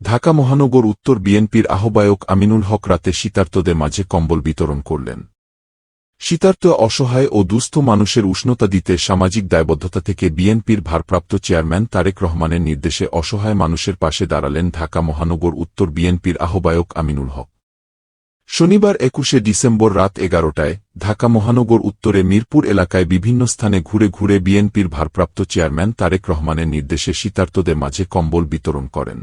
ঢাকা মহানগর উত্তর বিএনপির আহ্বায়ক আমিনুল হক রাতে শীতার্তদের মাঝে কম্বল বিতরণ করলেন। শীতার্ত অসহায় ও দুস্থ মানুষের উষ্ণতা দিতে সামাজিক দায়বদ্ধতা থেকে বিএনপির ভারপ্রাপ্ত চেয়ারম্যান তারেক রহমানের নির্দেশে অসহায় মানুষের পাশে দাঁড়ালেন ঢাকা মহানগর উত্তর বিএনপির আহ্বায়ক আমিনুল হক। শনিবার একুশে ডিসেম্বর রাত এগারোটায় ঢাকা মহানগর উত্তরে মিরপুর এলাকায় বিভিন্ন স্থানে ঘুরে ঘুরে বিএনপির ভারপ্রাপ্ত চেয়ারম্যান তারেক রহমানের নির্দেশে শীতার্তদের মাঝে কম্বল বিতরণ করেন।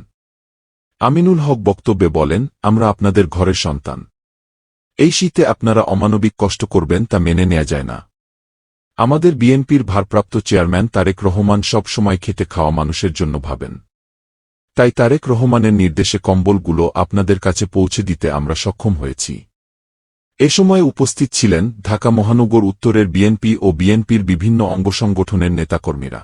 আমিনুল হক বক্তব্যে বলেন, আমরা আপনাদের ঘরের সন্তান। এই শীতে আপনারা অমানবিক কষ্ট করবেন তা মেনে নেওয়া যায় না। আমাদের বিএনপির ভারপ্রাপ্ত চেয়ারম্যান তারেক রহমান সব সময় খেটে খাওয়া মানুষের জন্য ভাবেন। তাই তারেক রহমানের নির্দেশে কম্বলগুলো আপনাদের কাছে পৌঁছে দিতে আমরা সক্ষম হয়েছি। এ সময় উপস্থিত ছিলেন ঢাকা মহানগর উত্তরের বিএনপি ও বিএনপির বিভিন্ন অঙ্গসংগঠনের নেতাকর্মীরা।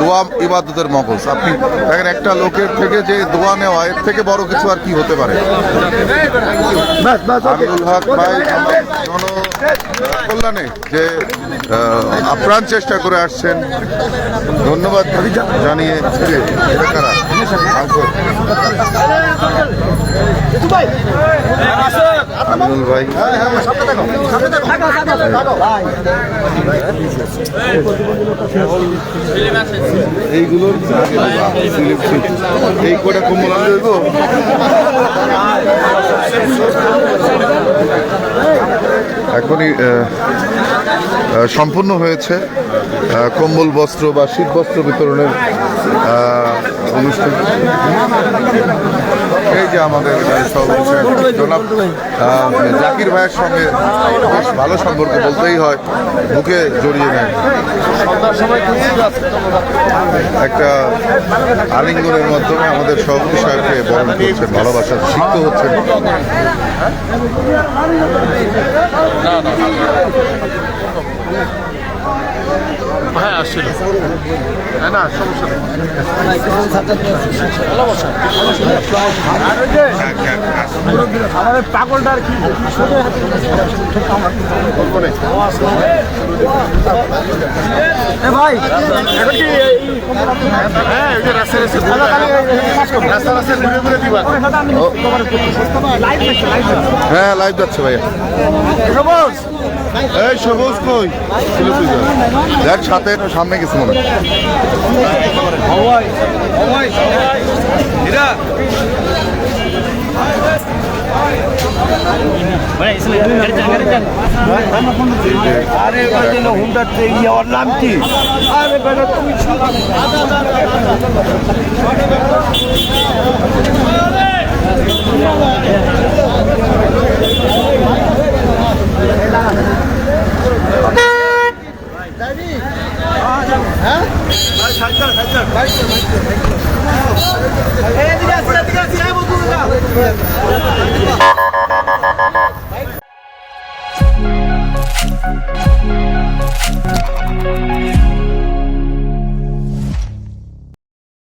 দোয়া ইবাদতের মগজ। আপনি দেখেন একটা লোকের থেকে যে দোয়া নেওয়া এর থেকে বড় কিছু আর কি হতে পারে? আমিনুল হক ভাই কল্যাণে যে আপ্রাণ চেষ্টা করে আসছেন। ধন্যবাদ জানিয়ে কারা? আমিনুল ভাই। এইগুলোর এই কটা কম্বল এখনই সম্পূর্ণ হয়েছে কম্বল বস্ত্র বা শীত বস্ত্র বিতরণের অনুষ্ঠান। এই যে আমাদের জাকির ভাইয়ের সঙ্গে বেশ ভালো সম্পর্ক বলতেই হয়, বুকে জড়িয়ে নেয়। একটা আলিঙ্গনের মাধ্যমে আমাদের সভাপতি সাহেবকে বরণ করছেন, ভালোবাসার সিক্ত হচ্ছেন। হ্যাঁ আসছিল। হ্যাঁ না সমস্যা নেই। আমাদের পাগলটা আর কি ভাই এখন কি হ্যাঁ রাস্তা রাস্তা রাস্তা রাস্তা ঘুরে ঘুরে দিবা। হ্যাঁ লাইভ যাচ্ছে ভাইয়া। এই সবুজ। কই? দেখ সাথে একটু সামনে গেছে মনে হয়। আরে বেটা হুন্ডাতে ইয়ে ওর নাম কি? আরে বেটা তুমি Thank